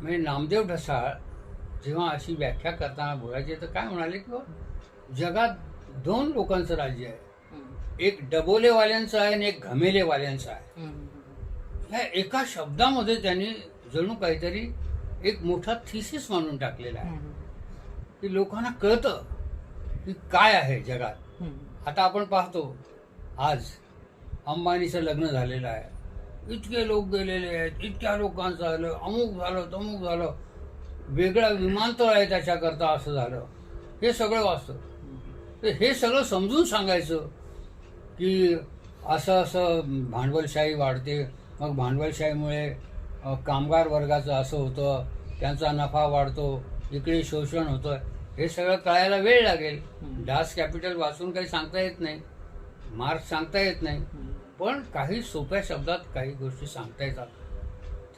म्हणजे नामदेव ढसाळ जेव्हा अशी व्याख्या करताना बोलायचे तर काय म्हणाले की जगात दोन लोकांचं राज्य आहे. एक डबोलेवाल्यांचं आहे आणि एक घमेलेवाल्यांचं आहे. ह्या एका शब्दामध्ये त्यांनी जणू काहीतरी एक मोठा थिसिस मानून टाकलेला आहे. की लोकांना कळतं की काय आहे जगात. आता आपण पाहतो आज अंबानीचं लग्न झालेलं आहे इतके लोक गेलेले आहेत इतक्या लोकांचं झालं अमुक झालं तमुक झालं. वेगळं विमानतळ आहे त्याच्याकरता असं झालं. हे सगळं वाचतं. तर हे सगळं समजून सांगायचं की असं असं भांडवलशाही वाढते. मग भांडवलशाहीमुळे कामगार वर्गाचं असं होतं त्यांचा नफा वाढतो इकडे शोषण होतं. हे सगळं कळायला वेळ लागेल. डास कॅपिटल वाचून काही सांगता येत नाही. मार्क्स सांगता येत नाही. पण काही सोप्या शब्दात काही गोष्टी सांगता येतात.